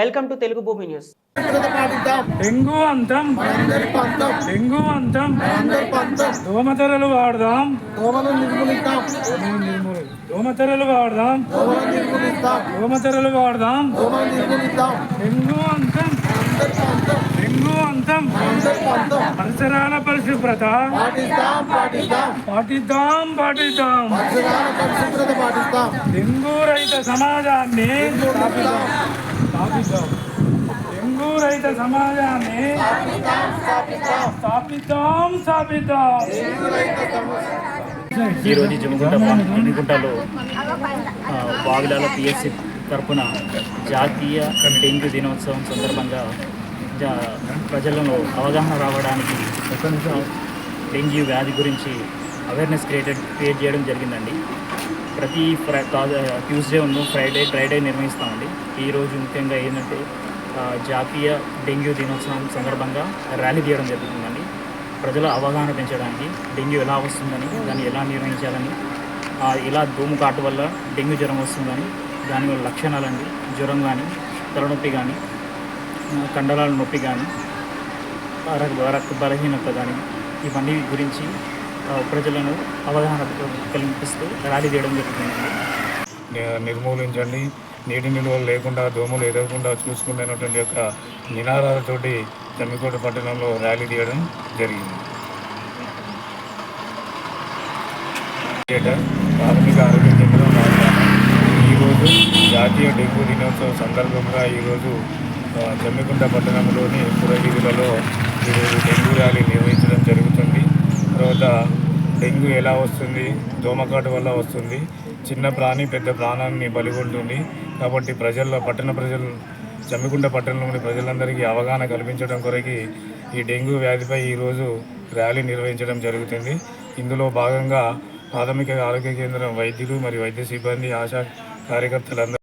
Welcome to Telugu భూమి news dengue అంతం dengue అంతం దోమతెరలు వాడదాం దోమలు నిర్మూలిద్దాం దోమతెరలు వాడదాం దోమతెరలు వాడదాం డెంగు అంతం డెంగు అంతం పరిసరాల పరిశుభ్రత పాటిస్తాం పాటిద్దాం పాటిద్దాం పాటిస్తాం డెంగు రహిత సమాజాన్ని డెంగు రహిత సమాజాన్ని స్థాపిద్దాం స్థాపిద్దాం ఈరోజు జమ్మిగుంట జమ్మిగుంటలో బావిలాల పిఎస్సి తరపున జాతీయ డెంగ్యూ దినోత్సవం సందర్భంగా ప్రజలలో అవగాహన రావడానికి డెంగ్యూ వ్యాధి గురించి అవేర్నెస్ క్రియేటెడ్ క్రియేట్ చేయడం జరిగిందండి. ప్రతి ఫ్రై ట్యూస్డే ఉన్న ఫ్రైడే ఫ్రైడే నిర్వహిస్తామండి. ఈరోజు ముఖ్యంగా ఏంటంటే జాతీయ డెంగ్యూ దినోత్సవం సందర్భంగా ర్యాలీ తీయడం జరుగుతుందండి. ప్రజల అవగాహన పెంచడానికి డెంగ్యూ ఎలా వస్తుందని దాన్ని ఎలా నిర్వహించాలని ఇలా దోము కాటు వల్ల డెంగ్యూ జ్వరం వస్తుందని దాని వల్ల లక్షణాలండి. జ్వరం కానీ తలనొప్పి కానీ కండరాల నొప్పి కానీ రక్త బలహీనత కానీ ఇవన్నీ గురించి ప్రజలను అవగాహన కల్పిస్తూ ర్యాలీ చేయడం జరుగుతుంది. నిర్మూలించండి. నీటి నిల్వలు లేకుండా దోమలు ఎదగకుండా చూసుకునేటువంటి యొక్క నినాదాలతోటి జమ్మికోట పట్టణంలో ర్యాలీ తీయడం జరిగింది. థియేటర్ ప్రాథమిక ఆరోగ్య కేంద్రం ఈరోజు జాతీయ డెంగ్యూ దినోత్సవం సందర్భంగా ఈరోజు జమ్మికుంట పట్టణంలోని పురవీధులలో ఈరోజు డెంగ్యూ ర్యాలీ నిర్వహించడం జరుగుతుంది. తర్వాత డెంగ్యూ ఎలా వస్తుంది దోమకాటు వల్ల వస్తుంది చిన్న ప్రాణి పెద్ద ప్రాణాన్ని బలిగొంటుంది కాబట్టి ప్రజల్లో పట్టణ ప్రజలు జమ్మికుంట పట్టణంలోని ప్రజలందరికీ అవగాహన కల్పించడం కొరకి ఈ డెంగ్యూ వ్యాధిపై ఈరోజు ర్యాలీ నిర్వహించడం జరుగుతుంది. ఇందులో భాగంగా ప్రాథమిక ఆరోగ్య కేంద్రం వైద్యులు మరియు వైద్య సిబ్బంది ఆశా కార్యకర్తలందరూ